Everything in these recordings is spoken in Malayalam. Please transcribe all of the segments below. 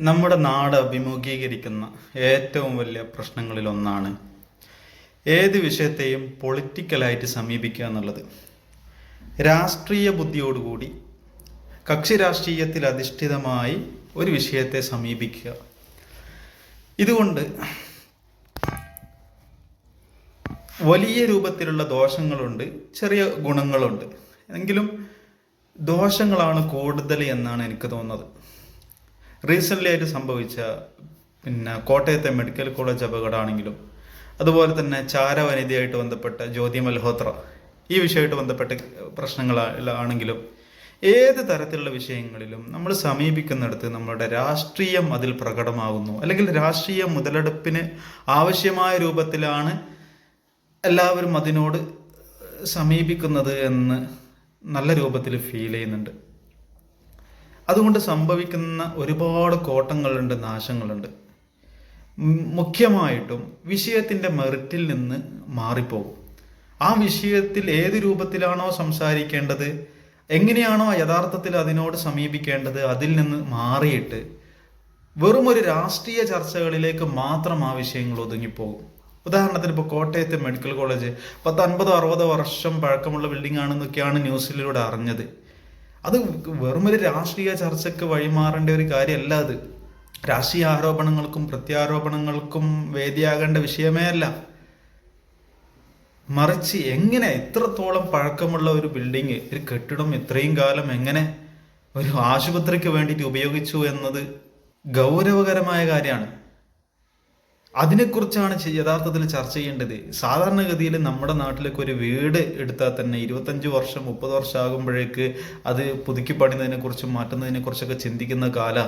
നമ്മുടെ നാട് അഭിമുഖീകരിക്കുന്ന ഏറ്റവും വലിയ പ്രശ്നങ്ങളിൽ ഒന്നാണ് ഏത് വിഷയത്തെയും പൊളിറ്റിക്കലായിട്ട് സമീപിക്കുക എന്നുള്ളത്. രാഷ്ട്രീയ ബുദ്ധിയോടുകൂടി കക്ഷി രാഷ്ട്രീയത്തിൽ അധിഷ്ഠിതമായി ഒരു വിഷയത്തെ സമീപിക്കുക. ഇതുകൊണ്ട് വലിയ രൂപത്തിലുള്ള ദോഷങ്ങളുണ്ട് ചെറിയ ഗുണങ്ങളുണ്ട്. എങ്കിലും ദോഷങ്ങളാണ് കൂടുതൽ എന്നാണ് എനിക്ക് തോന്നുന്നത്. റീസെന്റ്ലി ആയിട്ട് സംഭവിച്ച പിന്നെ കോട്ടയത്തെ മെഡിക്കൽ കോളേജ് അപകടമാണെങ്കിലും അതുപോലെ തന്നെ ചാരവനിതയായിട്ട് ബന്ധപ്പെട്ട ജ്യോതി മൽഹോത്ര ഈ വിഷയമായിട്ട് ബന്ധപ്പെട്ട പ്രശ്നങ്ങളാണെങ്കിലും ഏത് തരത്തിലുള്ള വിഷയങ്ങളിലും നമ്മൾ സമീപിക്കുന്നിടത്ത് നമ്മളുടെ രാഷ്ട്രീയം അതിൽ പ്രകടമാകുന്നു. അല്ലെങ്കിൽ രാഷ്ട്രീയ മുതലെടുപ്പിന് ആവശ്യമായ രൂപത്തിലാണ് എല്ലാവരും അതിനോട് സമീപിക്കുന്നത് എന്ന് നല്ല രൂപത്തിൽ ഫീൽ ചെയ്യുന്നുണ്ട്. അതുകൊണ്ട് സംഭവിക്കുന്ന ഒരുപാട് കോട്ടങ്ങളുണ്ട് നാശങ്ങളുണ്ട്. മുഖ്യമായിട്ടും വിഷയത്തിന്റെ മെറിറ്റിൽ നിന്ന് മാറിപ്പോകും. ആ വിഷയത്തിൽ ഏത് രൂപത്തിലാണോ സംസാരിക്കേണ്ടത് എങ്ങനെയാണോ യഥാർത്ഥത്തിൽ അതിനോട് സമീപിക്കേണ്ടത് അതിൽ നിന്ന് മാറിയിട്ട് വെറും ഒരു രാഷ്ട്രീയ ചർച്ചകളിലേക്ക് മാത്രം ആ വിഷയങ്ങൾ ഒതുങ്ങിപ്പോകും. ഉദാഹരണത്തിന് ഇപ്പോൾ കോട്ടയത്തെ മെഡിക്കൽ കോളേജ് പത്ത് അൻപതോ അറുപതോ വർഷം പഴക്കമുള്ള ബിൽഡിംഗ് ആണെന്നൊക്കെയാണ് ന്യൂസിലൂടെ അറിഞ്ഞത്. അത് വെറും ഒരു രാഷ്ട്രീയ ചർച്ചയ്ക്ക് വഴിമാറേണ്ട ഒരു കാര്യമല്ല അത്. രാഷ്ട്രീയ ആരോപണങ്ങൾക്കും പ്രത്യാരോപണങ്ങൾക്കും വേദിയാകേണ്ട വിഷയമേ അല്ല. മറിച്ച് എങ്ങനെ ഇത്രത്തോളം പഴക്കമുള്ള ഒരു ബിൽഡിങ് ഒരു കെട്ടിടം ഇത്രയും കാലം എങ്ങനെ ഒരു ആശുപത്രിക്ക് വേണ്ടിയിട്ട് ഉപയോഗിച്ചു എന്നത് ഗൗരവകരമായ കാര്യമാണ്. അതിനെക്കുറിച്ചാണ് യഥാർത്ഥത്തിൽ ചർച്ച ചെയ്യേണ്ടത്. സാധാരണഗതിയിൽ നമ്മുടെ നാട്ടിലേക്ക് ഒരു വീട് എടുത്താൽ തന്നെ ഇരുപത്തഞ്ച് വർഷം മുപ്പത് വർഷം ആകുമ്പോഴേക്ക് അത് പുതുക്കി പണിതിനെ കുറിച്ചും മാറ്റുന്നതിനെ കുറിച്ചൊക്കെ ചിന്തിക്കുന്ന കാല.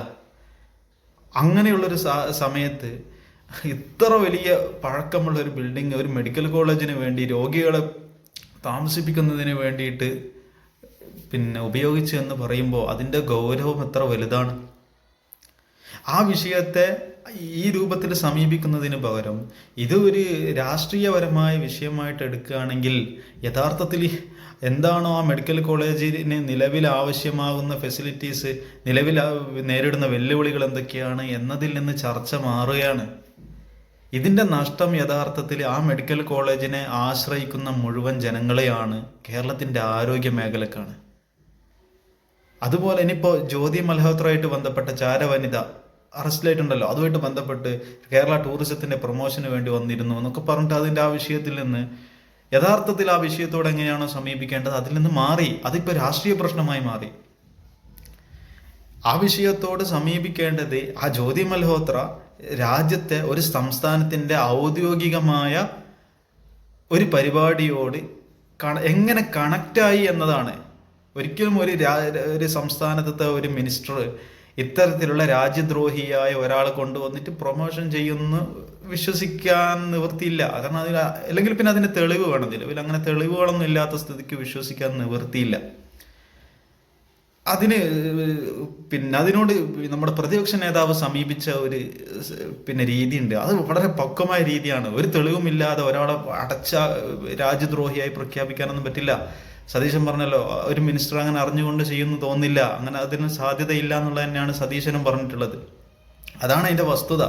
അങ്ങനെയുള്ളൊരു സമയത്ത് ഇത്ര വലിയ പഴക്കമുള്ള ഒരു ബിൽഡിംഗ് ഒരു മെഡിക്കൽ കോളേജിന് വേണ്ടി രോഗികളെ താമസിപ്പിക്കുന്നതിന് വേണ്ടിയിട്ട് പിന്നെ ഉപയോഗിച്ചു എന്ന് പറയുമ്പോൾ അതിന്റെ ഗൗരവം എത്ര വലുതാണ്? ആ വിഷയത്തെ ഈ രൂപത്തിൽ സമീപിക്കുന്നതിന് പകരം ഇത് ഒരു രാഷ്ട്രീയപരമായ വിഷയമായിട്ട് എടുക്കുകയാണെങ്കിൽ യഥാർത്ഥത്തിൽ എന്താണോ ആ മെഡിക്കൽ കോളേജിന് നിലവിൽ ആവശ്യമാകുന്ന ഫെസിലിറ്റീസ് നിലവിൽ നേരിടുന്ന വെല്ലുവിളികൾ എന്തൊക്കെയാണ് എന്നതിൽ നിന്ന് ചർച്ച മാറുകയാണ്. ഇതിന്റെ നഷ്ടം യഥാർത്ഥത്തിൽ ആ മെഡിക്കൽ കോളേജിനെ ആശ്രയിക്കുന്ന മുഴുവൻ ജനങ്ങളെയാണ് കേരളത്തിന്റെ ആരോഗ്യ മേഖലക്കാണ്. അതുപോലെ ഇനിയിപ്പോൾ ജ്യോതി മൽഹോത്രയായിട്ട് ബന്ധപ്പെട്ട ചാരവനിത അറസ്റ്റിലായിട്ടുണ്ടല്ലോ. അതുമായിട്ട് ബന്ധപ്പെട്ട് കേരള ടൂറിസത്തിന്റെ പ്രൊമോഷന് വേണ്ടി വന്നിരുന്നു എന്നൊക്കെ പറഞ്ഞിട്ട് അതിന്റെ ആ വിഷയത്തിൽ നിന്ന് യഥാർത്ഥത്തിൽ ആ വിഷയത്തോട് എങ്ങനെയാണോ സമീപിക്കേണ്ടത് അതിൽ നിന്ന് മാറി. അതിപ്പോൾ രാഷ്ട്രീയ പ്രശ്നമായി മാറി. ആ വിഷയത്തോട് സമീപിക്കേണ്ടത് ആ ജ്യോതി മൽഹോത്ര രാജ്യത്തെ ഒരു സംസ്ഥാനത്തിന്റെ ഔദ്യോഗികമായ ഒരു പരിപാടിയോട് എങ്ങനെ കണക്റ്റായി എന്നതാണ്. ഒരിക്കലും ഒരു ഒരു സംസ്ഥാനത്തെ ഒരു മിനിസ്റ്റർ ഇത്തരത്തിലുള്ള രാജ്യദ്രോഹിയായ ഒരാളെ കൊണ്ടുവന്നിട്ട് പ്രൊമോഷൻ ചെയ്യുന്നു വിശ്വസിക്കാൻ നിവൃത്തിയില്ല. കാരണം അതിൽ അല്ലെങ്കിൽ പിന്നെ അതിന് തെളിവ് വേണം നിലവിൽ അങ്ങനെ തെളിവുകളൊന്നും ഇല്ലാത്ത സ്ഥിതിക്ക് വിശ്വസിക്കാൻ നിവൃത്തിയില്ല. അതിന് പിന്നെ അതിനോട് നമ്മുടെ പ്രതിപക്ഷ നേതാവ് സമീപിച്ച ഒരു പിന്നെ രീതിയുണ്ട്. അത് വളരെ പക്വമായ രീതിയാണ്. ഒരു തെളിവുമില്ലാതെ ഒരാളെ അടച്ച രാജ്യദ്രോഹിയായി പ്രഖ്യാപിക്കാനൊന്നും പറ്റില്ല. സതീശൻ പറഞ്ഞല്ലോ ഒരു മിനിസ്റ്റർ അങ്ങനെ അറിഞ്ഞുകൊണ്ട് ചെയ്യുന്നു തോന്നില്ല അങ്ങനെ അതിന് സാധ്യതയില്ല എന്നുള്ളത് തന്നെയാണ് സതീശനും പറഞ്ഞിട്ടുള്ളത്. അതാണ് അതിന്റെ വസ്തുത.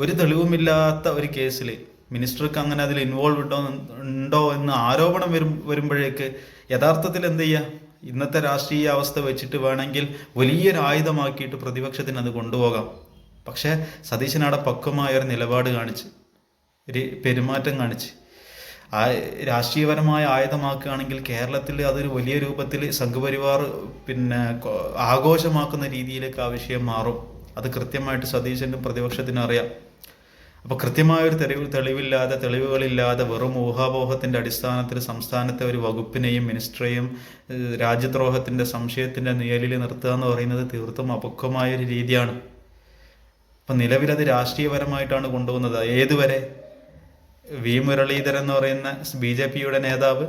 ഒരു തെളിവുമില്ലാത്ത ഒരു കേസിൽ മിനിസ്റ്റർക്ക് അങ്ങനെ അതിൽ ഇൻവോൾവ് ഉണ്ടോ ഉണ്ടോ എന്ന് ആരോപണം വരും വരുമ്പോഴേക്ക് യഥാർത്ഥത്തിൽ എന്ത് ചെയ്യുക ഇന്നത്തെ രാഷ്ട്രീയ അവസ്ഥ വെച്ചിട്ട് വേണമെങ്കിൽ വലിയൊരു ആയുധമാക്കിയിട്ട് പ്രതിപക്ഷത്തിന് അത് കൊണ്ടുപോകാം. പക്ഷേ സതീശനവിടെ പക്വമായ ഒരു നിലപാട് കാണിച്ച് ഒരു പെരുമാറ്റം കാണിച്ച് ആ രാഷ്ട്രീയപരമായ ആയുധമാക്കുകയാണെങ്കിൽ കേരളത്തിൽ അതൊരു വലിയ രൂപത്തിൽ സംഘപരിവാർ പിന്നെ ആഘോഷമാക്കുന്ന രീതിയിലേക്ക് ആ വിഷയം മാറും. അത് കൃത്യമായിട്ട് സതീശനും പ്രതിപക്ഷത്തിനും അറിയാം. അപ്പോൾ കൃത്യമായ ഒരു തെളിവ് തെളിവില്ലാതെ തെളിവുകളില്ലാതെ വെറും ഊഹാപോഹത്തിന്റെ അടിസ്ഥാനത്തിൽ സംസ്ഥാനത്തെ ഒരു വകുപ്പിനെയും മിനിസ്റ്ററെയും രാജ്യദ്രോഹത്തിന്റെ സംശയത്തിന്റെ നിഴലിൽ നിർത്തുക എന്ന് പറയുന്നത് തീർത്തും അപക്വമായ ഒരു രീതിയാണ്. അപ്പൊ നിലവിലത് രാഷ്ട്രീയപരമായിട്ടാണ് കൊണ്ടുപോകുന്നത്. ഏതുവരെ? വി മുരളീധരൻ എന്ന് പറയുന്ന ബി ജെ പിയുടെ നേതാവ്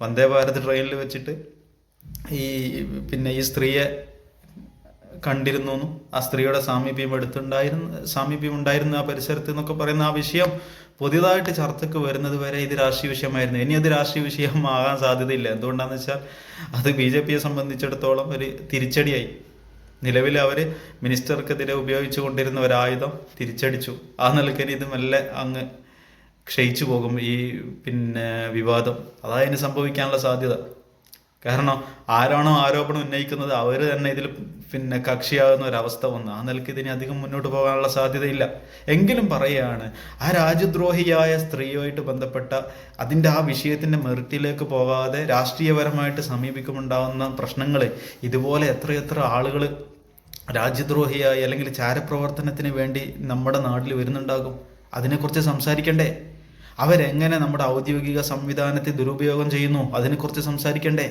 വന്ദേ ഭാരത് ട്രെയിനിൽ വെച്ചിട്ട് ഈ പിന്നെ ഈ സ്ത്രീയെ കണ്ടിരുന്നു എന്നും ആ സ്ത്രീയുടെ സാമീപ്യം എടുത്തുണ്ടായിരുന്നു സാമീപ്യം ഉണ്ടായിരുന്നു ആ പരിസരത്ത് എന്നൊക്കെ പറയുന്ന ആ വിഷയം പുതിയതായിട്ട് ചർച്ചയ്ക്ക് വരുന്നത് വരെ ഇത് രാഷ്ട്രീയ വിഷയമായിരുന്നു. ഇനി അത് രാഷ്ട്രീയ വിഷയമാകാൻ സാധ്യതയില്ല. എന്തുകൊണ്ടാന്ന് വെച്ചാൽ അത് ബി ജെ പിയെ സംബന്ധിച്ചിടത്തോളം ഒരു തിരിച്ചടിയായി. നിലവിൽ അവർ മിനിസ്റ്റർക്കെതിരെ ഉപയോഗിച്ചു കൊണ്ടിരുന്ന ഒരായുധം തിരിച്ചടിച്ചു. ആ നിലയ്ക്ക് ഇത് മെല്ലെ അങ്ങ് ക്ഷയിച്ചു പോകും ഈ പിന്നെ വിവാദം. അതാ ഇനി സംഭവിക്കാനുള്ള സാധ്യത. കാരണം ആരാണോ ആരോപണം ഉന്നയിക്കുന്നത് അവർ തന്നെ ഇതിൽ പിന്നെ കക്ഷിയാകുന്ന ഒരവസ്ഥ വന്നു. ആ നിലയ്ക്ക് ഇതിന് അധികം മുന്നോട്ട് പോകാനുള്ള സാധ്യതയില്ല. എങ്കിലും പറയുകയാണ് ആ രാജ്യദ്രോഹിയായ സ്ത്രീയുമായിട്ട് ബന്ധപ്പെട്ട അതിന്റെ ആ വിഷയത്തിന്റെ മെറിറ്റിലേക്ക് പോകാതെ രാഷ്ട്രീയപരമായിട്ട് സമീപിക്കുമുണ്ടാകുന്ന പ്രശ്നങ്ങൾ ഇതുപോലെ എത്രയെത്ര ആളുകൾ രാജ്യദ്രോഹിയായി അല്ലെങ്കിൽ ചാരപ്രവർത്തനത്തിന് വേണ്ടി നമ്മുടെ നാട്ടിൽ വരുന്നുണ്ടാകും? അതിനെക്കുറിച്ച് സംസാരിക്കണ്ടേ? അവരെങ്ങനെ നമ്മുടെ ഔദ്യോഗിക സംവിധാനത്തെ ദുരുപയോഗം ചെയ്യുന്നു? അതിനെക്കുറിച്ച് സംസാരിക്കണ്ടേ?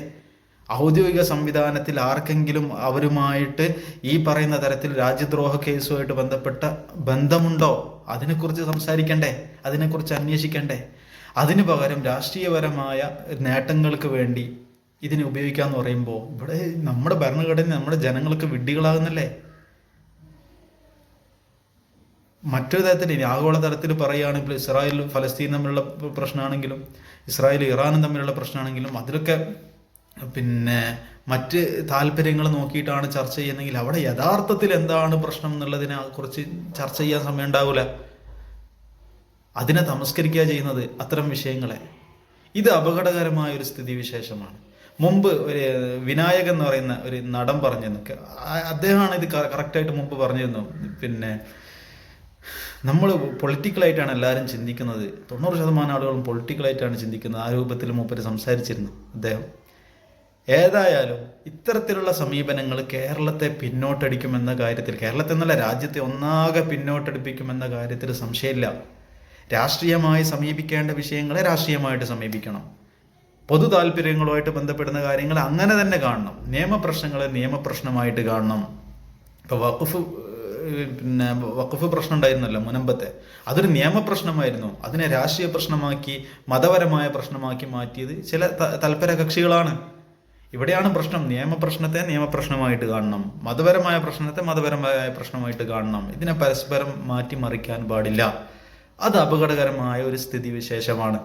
ഔദ്യോഗിക സംവിധാനത്തിൽ ആർക്കെങ്കിലും അവരുമായിട്ട് ഈ പറയുന്ന തരത്തിൽ രാജ്യദ്രോഹ കേസുമായിട്ട് ബന്ധപ്പെട്ട ബന്ധമുണ്ടോ? അതിനെക്കുറിച്ച് സംസാരിക്കണ്ടേ? അതിനെക്കുറിച്ച് അന്വേഷിക്കണ്ടേ? അതിനു പകരം രാഷ്ട്രീയപരമായ നേട്ടങ്ങൾക്ക് വേണ്ടി ഇതിനെ ഉപയോഗിക്കാന്ന് പറയുമ്പോൾ ഇവിടെ നമ്മുടെ ഭരണഘടന നമ്മുടെ ജനങ്ങൾക്ക് വിഡ്ഢികളാകുന്നല്ലേ? മറ്റൊരു തരത്തിൽ ഇനി ആഗോള തലത്തിൽ പറയുകയാണെങ്കിൽ ഇസ്രായേലും ഫലസ്തീൻ തമ്മിലുള്ള പ്രശ്നമാണെങ്കിലും ഇസ്രായേൽ ഇറാനും തമ്മിലുള്ള പ്രശ്നമാണെങ്കിലും അതിലൊക്കെ പിന്നെ മറ്റ് താല്പര്യങ്ങൾ നോക്കിയിട്ടാണ് ചർച്ച ചെയ്യുന്നതെങ്കിൽ അവിടെ യഥാർത്ഥത്തിൽ എന്താണ് പ്രശ്നം എന്നുള്ളതിനെ കുറിച്ച് ചർച്ച ചെയ്യാൻ സമയം ഉണ്ടാവില്ല. അതിനെ തമസ്കരിക്കുക ചെയ്യുന്നത് അത്തരം വിഷയങ്ങളെ. ഇത് അപകടകരമായ ഒരു സ്ഥിതിവിശേഷമാണ്. മുമ്പ് ഒരു വിനായകൻ എന്ന് പറയുന്ന ഒരു നടൻ പറഞ്ഞിരുന്നു. അദ്ദേഹമാണ് ഇത് കറക്റ്റായിട്ട് മുമ്പ് പറഞ്ഞിരുന്നു. പിന്നെ നമ്മൾ പൊളിറ്റിക്കലായിട്ടാണ് എല്ലാവരും ചിന്തിക്കുന്നത്. തൊണ്ണൂറ് ശതമാനം ആളുകളും പൊളിറ്റിക്കലായിട്ടാണ് ചിന്തിക്കുന്നത്. ആ രൂപത്തിൽ മൂപ്പര് സംസാരിച്ചിരുന്നു അദ്ദേഹം. ഏതായാലും ഇത്തരത്തിലുള്ള സമീപനങ്ങൾ കേരളത്തെ പിന്നോട്ടടിക്കുമെന്ന കാര്യത്തിൽ കേരളത്തെ എന്നല്ല രാജ്യത്തെ ഒന്നാകെ പിന്നോട്ടടിപ്പിക്കുമെന്ന കാര്യത്തിൽ സംശയമില്ല. രാഷ്ട്രീയമായി സമീപിക്കേണ്ട വിഷയങ്ങളെ രാഷ്ട്രീയമായിട്ട് സമീപിക്കണം. പൊതു താല്പര്യങ്ങളുമായിട്ട് ബന്ധപ്പെടുന്ന കാര്യങ്ങൾ അങ്ങനെ തന്നെ കാണണം. നിയമപ്രശ്നങ്ങളെ നിയമപ്രശ്നമായിട്ട് കാണണം. ഇപ്പോൾ വഖഫ് പിന്നെ വഖഫ് പ്രശ്നം ഉണ്ടായിരുന്നല്ലോ മുനമ്പത്തെ. അതൊരു നിയമപ്രശ്നമായിരുന്നു. അതിനെ രാഷ്ട്രീയ പ്രശ്നമാക്കി മതപരമായ പ്രശ്നമാക്കി മാറ്റിയത് ചില തൽപര കക്ഷികളാണ്. ഇവിടെയാണ് പ്രശ്നം. നിയമപ്രശ്നത്തെ നിയമപ്രശ്നമായിട്ട് കാണണം. മതപരമായ പ്രശ്നത്തെ മതപരമായ പ്രശ്നമായിട്ട് കാണണം. ഇതിനെ പരസ്പരം മാറ്റിമറിക്കാൻ പാടില്ല. അത് അപകടകരമായ ഒരു സ്ഥിതി വിശേഷമാണ്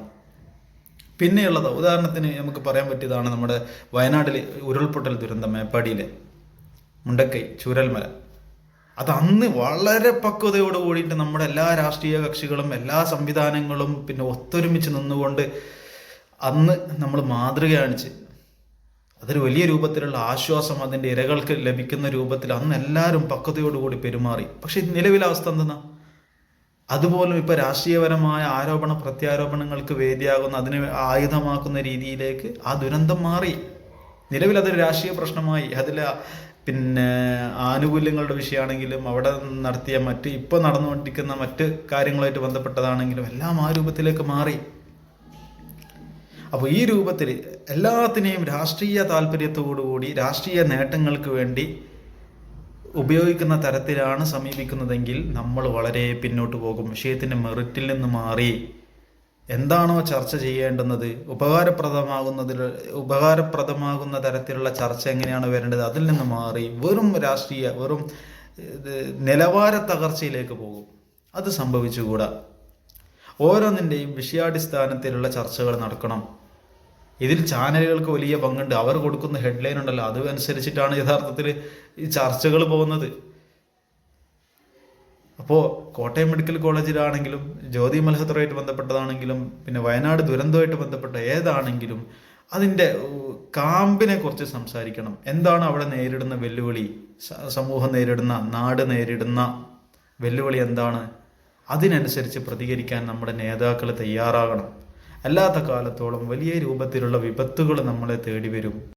പിന്നെയുള്ളത് ഉദാഹരണത്തിന് നമുക്ക് പറയാൻ പറ്റിയതാണ് നമ്മുടെ വയനാട്ടിലെ ഉരുൾപൊട്ടൽ ദുരന്തം മേപ്പാടിയിലെ മുണ്ടക്കൈ ചൂരൽമല. അത് അന്ന് വളരെ പക്വതയോട് കൂടിയിട്ട് നമ്മുടെ എല്ലാ രാഷ്ട്രീയ കക്ഷികളും എല്ലാ സംവിധാനങ്ങളും പിന്നെ ഒത്തൊരുമിച്ച് നിന്നുകൊണ്ട് അന്ന് നമ്മൾ മാതൃക കാണിച്ച്. അതൊരു വലിയ രൂപത്തിലുള്ള ആശ്വാസം അതിന്റെ ഇരകൾക്ക് ലഭിക്കുന്ന രൂപത്തിൽ അന്ന് എല്ലാവരും പക്വതയോടുകൂടി പെരുമാറി. പക്ഷെ നിലവിലെ അവസ്ഥ എന്തെന്നാ? അതുപോലും ഇപ്പോൾ രാഷ്ട്രീയപരമായ ആരോപണ പ്രത്യാരോപണങ്ങൾക്ക് വേദിയാകുന്ന അതിനെ ആയുധമാക്കുന്ന രീതിയിലേക്ക് ആ ദുരന്തം മാറി. നിലവിൽ അതൊരു രാഷ്ട്രീയ പ്രശ്നമായി. അതിൽ പിന്നെ ആനുകൂല്യങ്ങളുടെ വിഷയമാണെങ്കിലും അവിടെ നടത്തിയ മറ്റ് ഇപ്പോൾ നടന്നുകൊണ്ടിരിക്കുന്ന മറ്റ് കാര്യങ്ങളായിട്ട് ബന്ധപ്പെട്ടതാണെങ്കിലും എല്ലാം ആ രൂപത്തിലേക്ക് മാറി. അപ്പോൾ ഈ രൂപത്തിൽ എല്ലാത്തിനെയും രാഷ്ട്രീയ താല്പര്യത്തോടുകൂടി രാഷ്ട്രീയ നേട്ടങ്ങൾക്ക് വേണ്ടി ഉപയോഗിക്കുന്ന തരത്തിലാണ് സമീപിക്കുന്നതെങ്കിൽ നമ്മൾ വളരെ പിന്നോട്ട് പോകും. വിഷയത്തിന്റെ മെറിറ്റിൽ നിന്ന് മാറി എന്താണോ ചർച്ച ചെയ്യേണ്ടുന്നത് ഉപകാരപ്രദമാകുന്നതിൽ ഉപകാരപ്രദമാകുന്ന തരത്തിലുള്ള ചർച്ച എങ്ങനെയാണ് വരേണ്ടത്? അതിൽ നിന്ന് മാറി വെറും രാഷ്ട്രീയ വെറും നിലവാര തകർച്ചയിലേക്ക് പോകും. അത് സംഭവിച്ചുകൂടാ. ഓരോന്നിന്റെയും വിഷയാടിസ്ഥാനത്തിലുള്ള ചർച്ചകൾ നടക്കണം. ഇതിൽ ചാനലുകൾക്ക് വലിയ പങ്കുണ്ട്. അവർ കൊടുക്കുന്ന ഹെഡ്ലൈൻ ഉണ്ടല്ലോ. അതനുസരിച്ചിട്ടാണ് യഥാർത്ഥത്തിൽ ഈ ചർച്ചകൾ പോകുന്നത്. അപ്പോൾ കോട്ടയം മെഡിക്കൽ കോളേജിലാണെങ്കിലും ജ്യോതി മത്സരമായിട്ട് ബന്ധപ്പെട്ടതാണെങ്കിലും പിന്നെ വയനാട് ദുരന്തമായിട്ട് ബന്ധപ്പെട്ട ഏതാണെങ്കിലും അതിന്റെ കാമ്പിനെ കുറിച്ച് സംസാരിക്കണം. എന്താണ് അവിടെ നേരിടുന്ന വെല്ലുവിളി? സമൂഹം നേരിടുന്ന നാട് നേരിടുന്ന വെല്ലുവിളി എന്താണ്? അതിനനുസരിച്ച് പ്രതികരിക്കാൻ നമ്മുടെ നേതാക്കൾ തയ്യാറാകണം. അല്ലാത്ത കാലത്തോളം വലിയ രൂപത്തിലുള്ള വിപത്തുകൾ നമ്മളെ തേടി വരും